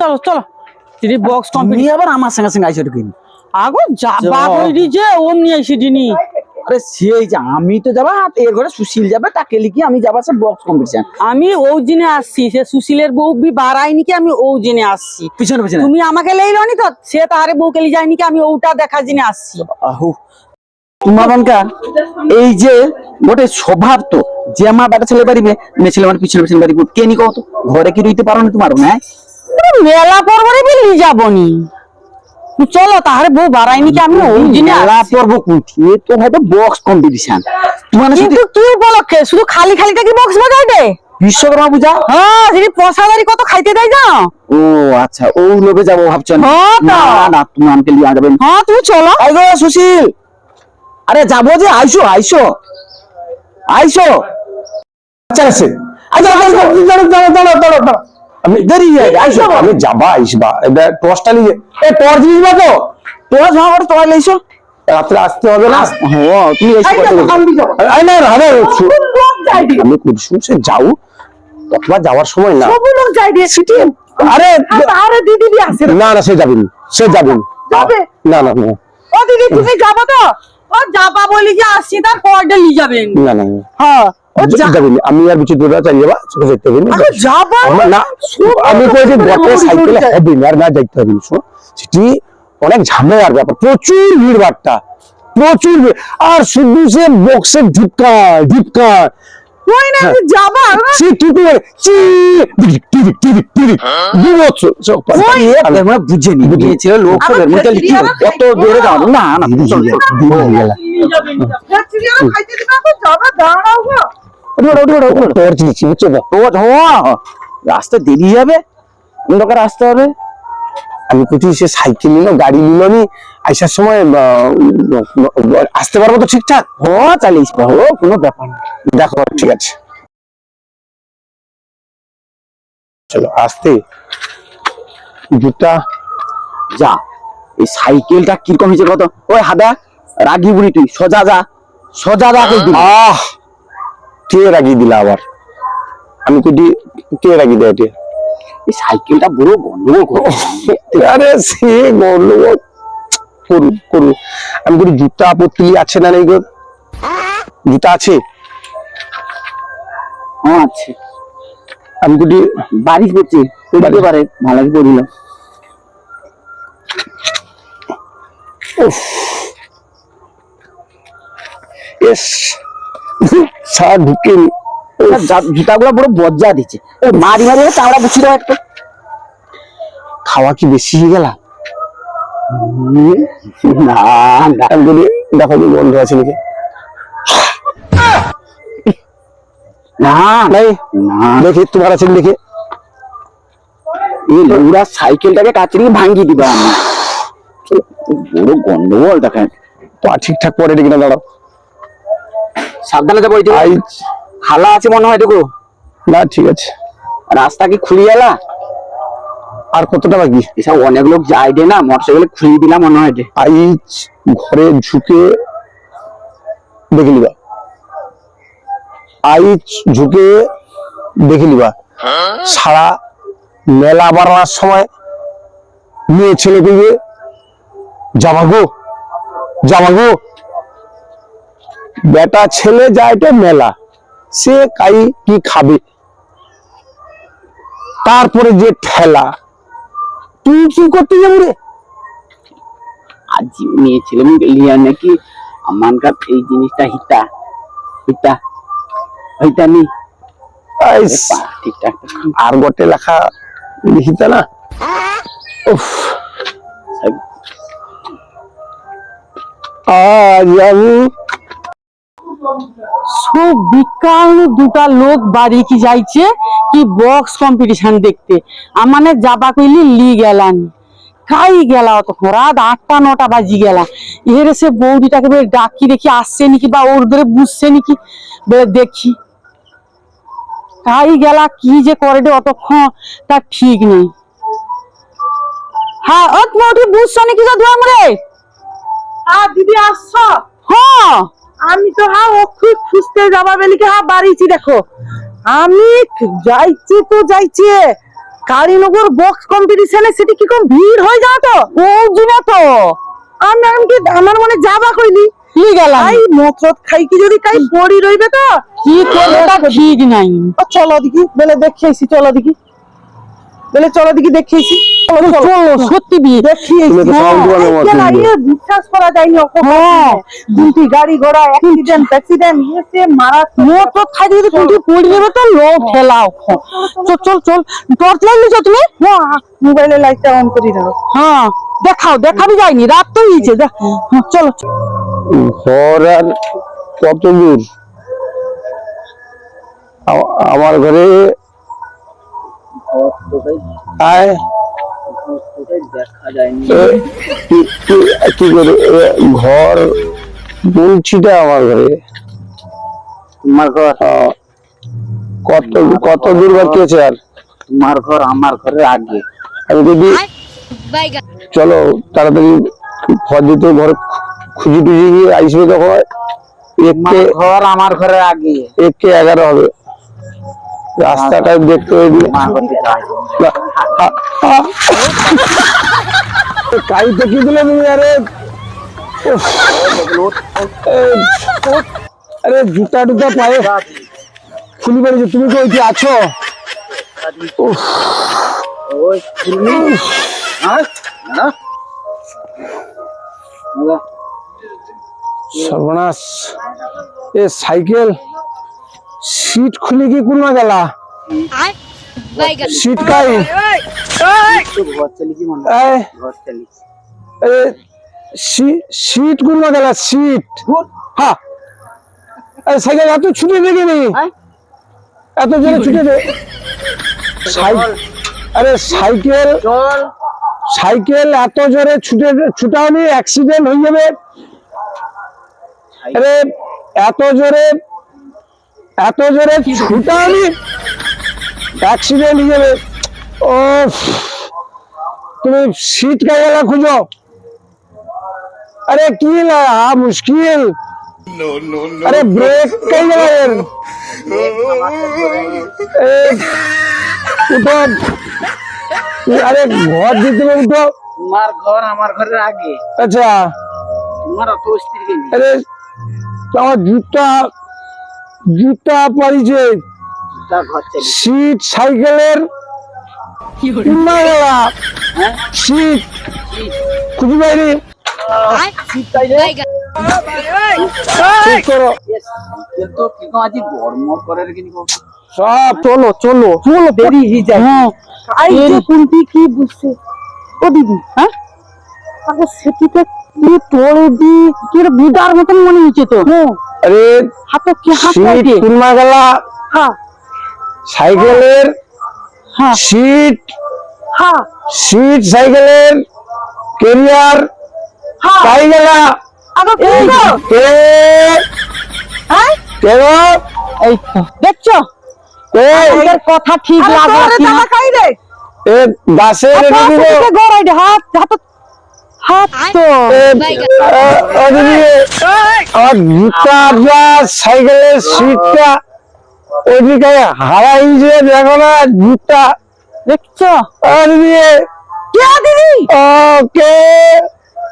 চলো চলো। দিদি বক্স কমপ্লিট আবার আমার সঙ্গে সঙ্গে আইসো ঢুকিনি আগো যে অমনি আইছি দিনি আরে সেই যে আমি তো যাবা এর ঘরে সুশীল যাবে তাকে লিখি আমি যাবা সে বক্স কম্পিটিশন আমি ও জিনে আসছি সে সুশীলের বউ বি বাড়াইনি কি আমি ও জিনে আসছি। পিছনে পিছনে। তুমি আমাকে লেইলো নি তো? সে তাহারে বউকে লি যায়নি কি আমি ওটা দেখা জিনে আসছি। আহু। এই যে গোটে স্বভাব তো যে আমার বেটা ছেলে পারিবে মেয়ে ছেলে মানে পিছনে পিছনে পারিব কে নি কত ঘরে কি রইতে পারো না তোমার না মেলা পর্বরে বি লি যাবনি চলো তাহারে বউ বাড়াইনি কি আমি ওই জিনে মেলা। পর্ব কুঠি তো হয়তো বক্স কম্পিটিশন তোমার কিন্তু কি উপলক্ষে শুধু খালি খালিটা কি বক্স বাজাই দে বিশ্বকর্মা পূজা হ্যাঁ কত খাইতে দেয় না ও আচ্ছা ও লোকে যাব ভাবছ না হ্যাঁ না না তুমি আমাকে লিয়ে যাবেন হ্যাঁ তুমি চলো আই সুশীল আরে যাব যে আইসো আইসো আইসো আচ্ছা আছে আচ্ছা আচ্ছা, আচ্ছা, দাঁড়াও, দাঁড়াও, দাঁড়াও, দাঁড়াও, দাঁড়াও। আমি দেরি আইসো। আমি যাবা আইসবা। এটা টর্চটা নিয়ে এ টর্চ নিবা তো। তোমার ভাবর তোমার লাইছো রাত্রে আসতে হবে না? হ্যাঁ তুমি এসে আই না হবে আমি কুলসুম সে যাও। অথবা যাওয়ার সময় না। লোক যাই দিয়ে সিটি আরে তাহারে দিদি বি আসে না। না সে যাবেন সে যাবেন যাবে? না না না। ও দিদি তুমি যাব তো? ও যাবা বলি যে আসছি তার পরডে লি যাবেন না না। হ্যাঁ। আমি আর বিচিত্র চালিয়ে যাবা যেতে হবে না। আরে যাবা। আমার না আমি কই বটে সাইকেলে হবে না আর না যাইতে হবে শোনো। সেটি অনেক ঝামেলার ব্যাপার প্রচুর ভিড় বাট্টা প্রচুর আর শুধু সে বক্সের ঢিপকা ঢিপকা না যাবা যাবা টর্চ দিচ্ছি বুঝছ তো রাস্তা দেরি হবে অন্ধকার আসতে হবে? আমি কোথায় সে সাইকেল নিল গাড়ি নিল নি আসার সময় আসতে পারব তো ঠিকঠাক? ও চালিস ও কোনো ব্যাপার না। দেখো ঠিক আছে। চলো আসতে। জুতা। যা এই সাইকেলটা কীরকম হয়েছে কত ওই হাদা রাগি বুড়ি তুই সোজা যা। সোজা যা আহ! কে রাগিয়ে দিলা আবার? আমি কুটি কে রাগিয়ে দেয় এটা এই সাইকেলটা বড় গন্ডগোল করছে। আরে সে গন্ডগোল করু করু। আমি করি জুতা পুতলি আছে না নেই গো? জুতা আছে? হ্যাঁ আছে। আমি কুটি বাড়ি করছে করতে পারে ভালো কি করিল এস সা ঢুকে জুতাগুলো বড় বজ্জা দিচ্ছে। এ, মারি মারি চামড়া বুঝি দাও একটু খাওয়া কি বেশি হয়ে গেল? না না বলি দেখো বন্ধ আছে নাকি। না। নাই না। দেখি তোমার আছে দেখি। এই লোরা সাইকেলটাকে কাচড়ি ভাঙ্গি দিবা। আমি বড় গন্ডগোল দেখেন পা ঠিকঠাক পরে দেখি না দাঁড়াও। সাবধানে যাব আই। আছে মনে হয় না ঠিক আছে। রাস্তা কি খুলি গেলা? আর কতটা বাকি এসব অনেক লোক যায় রে না মোটরসাইকেল খুলি দিলাম মনে হয় রে আইজ ঘরে ঝুঁকে দেখে নিবা। আইজ ঝুঁকে দেখে নিবা। সারা মেলা বাড়ানোর সময় মেয়ে ছেলে কইবে জামাগো জামাগো বেটা ছেলে যায় তো মেলা। সে কাই কি খাবে? তারপরে যে ঠেলা। তুই কি করতে যাব রে? আজ মেয়ে ছেলে লিয়া নাকি? আমানকার এই জিনিসটা হিতা। হিতা। হইতা নি। ঠিকঠাক। আর গোটে লেখা লিখিতে না? উফ। আজ আমি সব বিকাল দুটা লোক বাড়ি কি যাইছে? কি বক্স কম্পিটিশন দেখতে। আমানে যাবা কইলি লি গেলান। খাই গেলা তখন রাত আটটা নটা বাজি গেলা। এর সে বৌদিটাকে বেশ ডাকি দেখি আসছে নাকি বা ওর ধরে বুঝছে নাকি? দেখি। খাই গেলা কি যে করে রে অতক্ষণ? তা ঠিক নেই। হ্যাঁ ও তুমি ওটি বুঝছ নাকি গো রে? হ্যাঁ দিদি আসছো। হ্যাঁ। আমি তো হ্যাঁ ওকে খুঁজতে যাবা বেলিকে হ্যাঁ বাড়িছি দেখো। আমি যাইছি তো যাইছি কালীনগর বক্স কম্পিটিশনে সেটি কি কম ভিড় হয়ে যাও তো? বুঝি না তো। আমি কি আমার মনে যাবা কইলি? কি গেলাম? আই মতরত খাই কি যদি কাই পড়ি রইবে তো? কি করবে তা ঠিক নাই। ও চলো দেখি বেলে দেখেছি চলো দেখি। বেলে চলো দেখি দেখেছি সত্যি বিয়ে। বিশ্বাস করা যায়নি হ্যাঁ। দুটি গাড়ি ঘোড়া অ্যাক্সিডেন্ট খাই কুটি পড়ে যাবে তো লোক ঠেলাও চল চল চল টর্চ লাইট নিছো তুমি। মোবাইলে লাইটটা অন করি দাও হ্যাঁ দেখাও দেখাবি যায়নি। রাত তো হয়েছে দেখ। হ্যাঁ, চলো। ঘর আর কত দূর? আমার ঘরে আয়। কি- করে? ঘর বলছিটা আমার ঘরে। তোমার ঘর? কত কত দূর বাকি আছে আর? তোমার ঘর আমার ঘরের আগে। আমি যদি চলো তাড়াতাড়ি ঘর দিতে ঘর খুঁজি টুজি গিয়ে আসবে তখন ঘর আমার ঘরের আগে। একটে এগারো হবে। রাস্তাটা দেখতে হবে। কাইতে কি দিলে তুমি, আরে আরে, জুতা টুতা পায়ে। খুলি পেরেছ তুমি কি ওইটি আছো। সর্বনাশ। এ, সাইকেল। সিট খুলে কি কুলমা গেলা। সিট কাই? সিট কুলমা গেলা সিট। হ্যাঁ সাইকেল এত ছুটে দেখে নি এত জোরে ছুটে দে। সাই- আরে সাইকেল সাইকেল এত জোরে ছুটে ছুটাওনি অ্যাক্সিডেন্ট হয়ে যাবে। আরে এত জোরে এত জোরে ছুটাওনি অ্যাক্সিডেন্ট হয়ে যাবে। ও তুমি সিট কা গেলা খুঁজো। আরে কি না মুশকিল। আরে ব্রেক কে গেলেন উঠো। আরে ঘর দিতে উঠো। তোমার ঘর আমার ঘরের আগে। আচ্ছা। তোমার অত স্ত্রী আরে আমার জুতা জুতা তার ঘর সিট সাইকেলের কিংবা গেলা হ্যাঁ সিট খুঁজে পাইনি আয় বাইগান ঠিক করো। সাইকেল তো কিন্তু আজ গরম করে রেখে সব চলো চলো চলো। দেরি হয়ে যায়। হ্যাঁ। যে কি বুঝছে? ও দিদি হ্যাঁ? সেটিতে কি তোড়ে দি কি রে মতন মনে হচ্ছে তো আরে হাতে কি হাত সিট গেলা হ্যাঁ। সাইকেলের হ্যাঁ। সিট হ্যাঁ। সিট সাইকেলের কেরিয়ার হ্যাঁ। পাই গেলা। কে হ্যাঁ? এই তো দেখছ? কথা ঠিক লাগল এ গড়াই হাত হাত হাত তো। আমার জুতা যা সাইকেলের সিটটা ওইদিকে হাওয়া হিসেবে দেখো না জুতা দেখছ?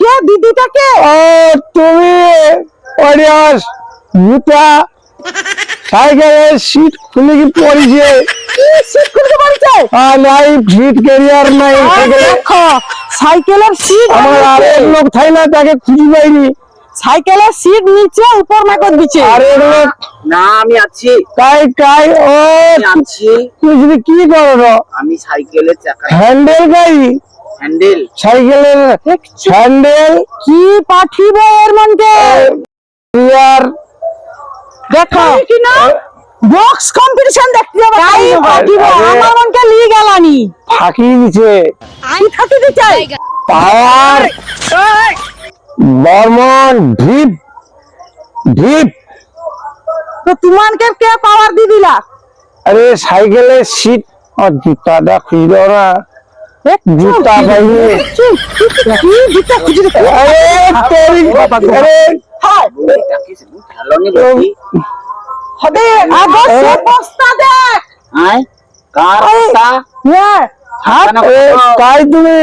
কে দিদি? ও তুমি অরিয়াস জুতা সাইকেলের সিট খুলে কি পড়েছে? সিট খুলতে পারছে আর নাই সিট ক্যারিয়ার নাই দেখো সাইকেলের সিট আমার আরেক লোক থাই না তাকে খুঁজে পাইনি। সাইকেলের সিট নিচে উপর মাকত দিচ্ছে। আরেক লোক। না আমি আছি। কাই কাই ও আছি। তুই যদি কি করো আমি সাইকেলের চাকা হ্যান্ডেল হ্যান্ডেল সাইকেলের হ্যান্ডেল কি পাঠিব এর মনকে? দেখো। কি না? বক্স কম্পিটিশন দেখতে যাব তাই আরে। আমার মনকে নিয়ে গেলানি ফাঁকি দিছে আয় থাকি দিচ্ছে বাইগান পাওয়ার বর্মন ঢিপ ঢিপ। তো তোমাকে কে পাওয়ার দি দিলা? আরে সাইকেলের সিট আর জুতাটা খুঁজে দাও না জুতা পাইনি কি জুতা খুঁজে দিতে আরে তোরি আরে হবে। আগো সে বস্তা দেখ। আয় কার তা হ্যাঁ হাত এ, তুমি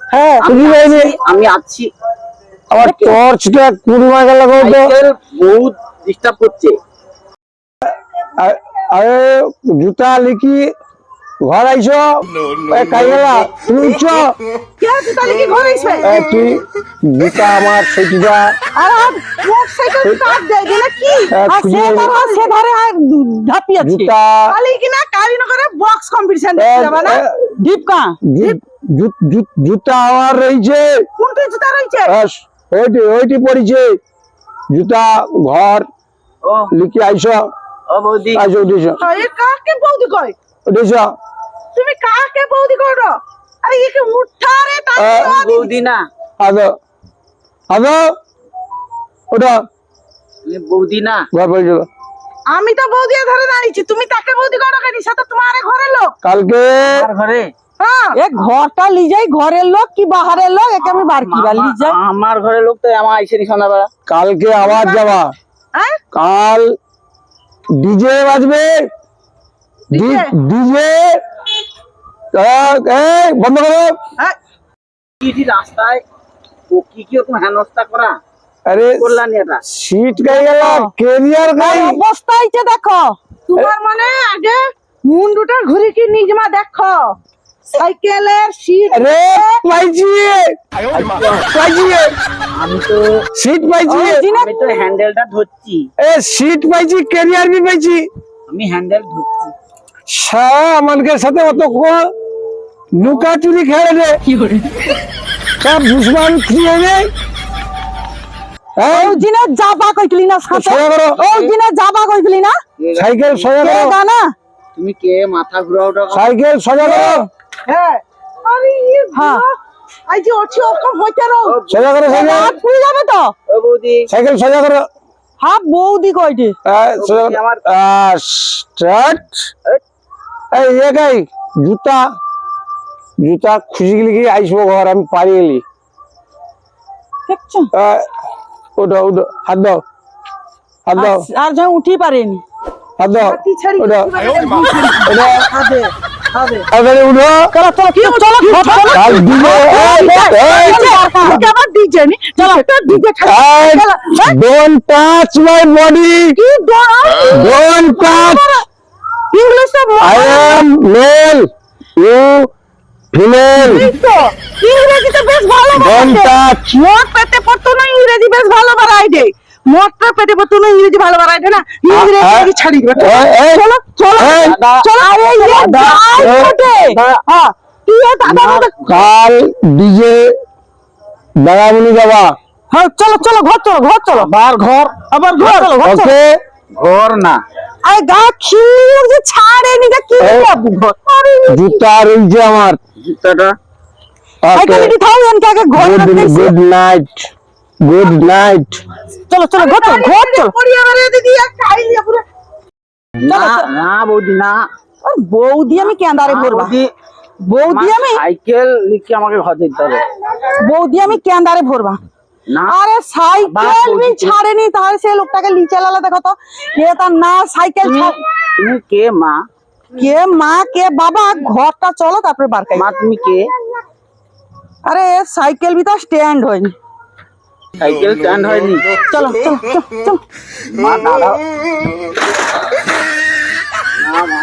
হ্যাঁ তুমি বলবে আমি আছি। আমার টর্চটা কুড়িমা গেল বহুত ডিস্টার্ব করছে। আরে জুতা লিখি ঘর আইছো? এ, কাই গেলা তুমি উঠছ? তুই জুতা আমার সেটিটা। আর আর মোটরসাইকেল কাট দেয় না কি? এ, আর খুঁজে সে ধারে আর সে ধারে আর ধাপি আছে। জুতা। আমার রয়েছে ওইটি ওইটি পড়েছে। জুতা ঘর। ও। লিখি আইছো। ও বৌদি। তুমি কাকে বৌদি করো? আরে একে উঠারে এ, বৌদি না। আদো আদো ওটা বৌদি না। ঘর পড়েছিল আমি তো বৌদি ধরে দাঁড়িয়েছি। তুমি তাকে বৌদি করো কেন? সে তো তোমার ঘরের লোক। কালকে ঘরে? হ্যাঁ। এ ঘরটা লি যাই ঘরের লোক কি বাহারের লোক? একে আমি বার কি বার লি যাই আমার ঘরের লোক তো আমার আইসেনি সন্ধ্যাবেলা। কালকে আবার যাবা। হ্যাঁ? কাল ডিজে বাজবে। ডিজে বন্ধ করো। হ্যাঁ কি কি রাস্তায় কি কি ওরকম হেনস্থা করা? আরে সিট গাই গেল কেরিয়ার গাই অবস্থা হইছে দেখো। তোমার মানে আগে মুন্ডুটা ঘুরে কি নিজমা দেখো। সাইকেলের সিট আরে পাইছি। পাইছি। আমি তো সিট পাইছি। আমি তো হ্যান্ডেলটা ধরছি। এ সিট পাইছি কেরিয়ার বি পাইছি। আমি হ্যান্ডেল ধরছি। সা আমানকে সাথে অত কো লুকা চুরি খেলে রে সব দুশ্মন খেয়ে রে দিনে যাবা না সাথে? সোজা করো। ওই দিনে যাবা কইছিলি না? সাইকেল সোজা কে করো। গানা তুমি কে? মাথা ঘুরা সাইকেল সোজা করো। হ্যাঁ। আরে ইয়ে হ্যাঁ। আই অছি ওরকম হইতে রো সোজা করো সাইকেল হাত পুড়ে যাবে তো? ও বৌদি। সাইকেল সোজা করো। হাত বৌদি কইটি আহ, সোজা আমার- স্টার্ট। এই এ জুতা। জুতা খুঁজি গেলি কি আইসবো ঘর আমি পারি গেলি দেখছ? আহ, ওটা ওটা হাত দাও হাত দাও। আর- আর যা উঠি পারেনি। হাত দাও হাতি ছাড়ি ওটা ওটা হবে হবে তাড়াতাড়ি উঠো। চলো চলো কি চলো চলো আর দিলে আবার নি। চলো তো DJ don't touch my body কি ডোন্ট টাচ ইংলিশে I am male you female ইংরেজিতে বেশ ভালো ডোন্ট টাচ মোট পেটে পড়তো না ইংরেজি বেশ ভালো বাড়াই দে। মোটটা পেটে পড়তো না ইংরেজি ভালো বাড়াই দে না। ইংরেজি ছাড়ি চলো চলো চলো। হ্যাঁ তুই দাদা দাদা কাল ডিজে বেড়াবনি যাবা। হ্যাঁ চলো চলো ঘর চলো ঘর চলো। বার ঘর? আবার ঘর চলো ঘর না। আরে গা খিল যে ছাড়ে নি কি এই। যাব ঘর আরে জুতা রয়েছে আমার জুতাটা দি থাও আগে ঘর গুড নাইট গুড নাইট চলো চলো ঘর চলো ঘর চলো। পড়িয়া মারে দিদি আর খাইলিয়া পুরো না। না বৌদি না বৌদি আমি কেন্দারে ভরবা বৌদি আমি সাইকেল লিখে আমাকে ঘর দিতে হবে। বৌদি আমি কেন্দারে ভরবা আরে সাইকেল বি। ছাড়েনি তাহলে সেই লোকটাকে লিচে লালা দেখো তো। কে তার না সাইকেল তুমি কে মা? কে মা কে বাবা? ঘরটা চলো তারপরে বার মা তুমি কে? আরে সাইকেল বি তো স্ট্যান্ড হয়নি। সাইকেল স্ট্যান্ড হয়নি। চলো চলো চলো, মা দাঁড়াও। না মা